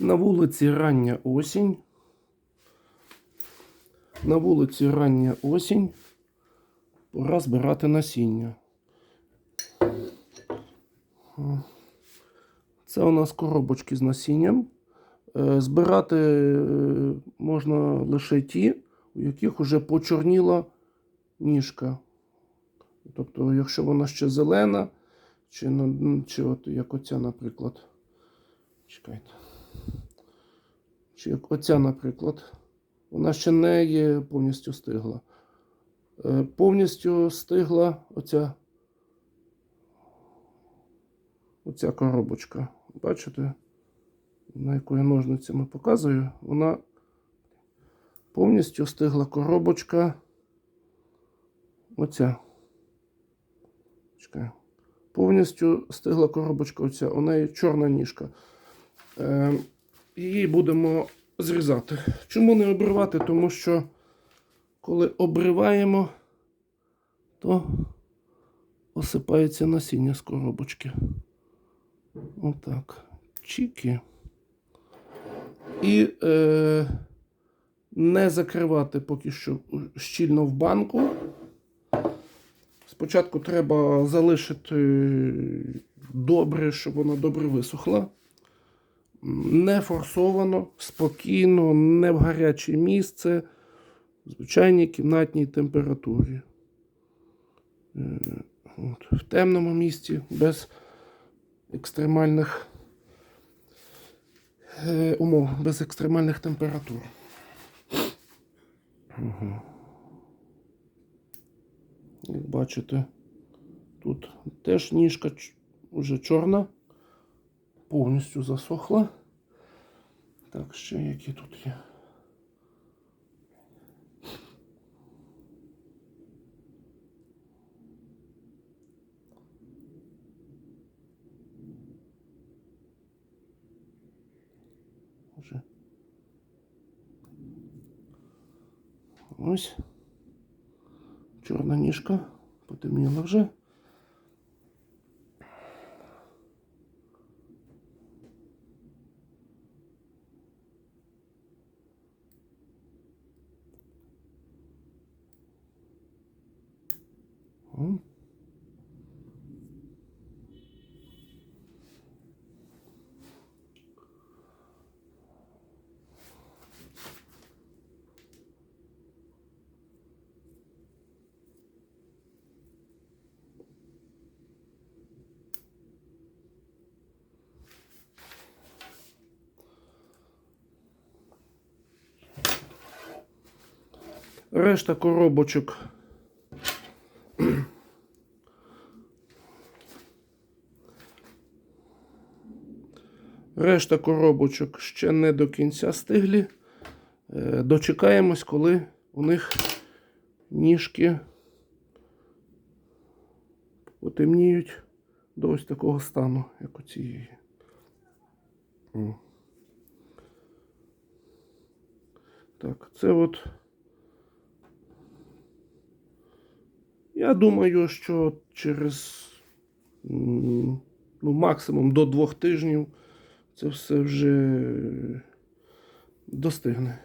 На вулиці рання осінь. На вулиці рання осінь. Пора збирати насіння. Це у нас коробочки з насінням. Е, Збирати е, можна лише ті, у яких вже почорніла ніжка. Тобто, якщо вона ще зелена, чи, чи от як оця, наприклад. Чекайте. Чи як оця, наприклад, вона ще не є повністю стигла. Е, Повністю стигла оця, оця коробочка. Бачите, на яку я ножницями показую, вона повністю стигла коробочка. Оця. Чекай. Повністю стигла коробочка оця. У неї чорна ніжка. Е, її будемо зрізати. Чому не обривати? Тому що коли обриваємо, то осипається насіння з коробочки. Отак. Чіки. І е, не закривати поки що щільно в банку. Спочатку треба залишити добре, щоб вона добре висохла. Не форсовано, спокійно, не в гаряче місце, в звичайній кімнатній температурі. Е, От, в темному місці, без екстремальних е, умов, без екстремальних температур. Угу. Як бачите, тут теж ніжка вже чорна, повністю засохла. Так, ще які тут є. Вже. Ось. Чорна ніжка потемніла вже. Решта коробочок. Решта коробочок ще не до кінця стиглі. Е, Дочекаємось, коли у них ніжки потемніють до ось такого стану, як у цієї. Так, це от. Я думаю, що через ну, максимум до двох тижнів це все вже достигне.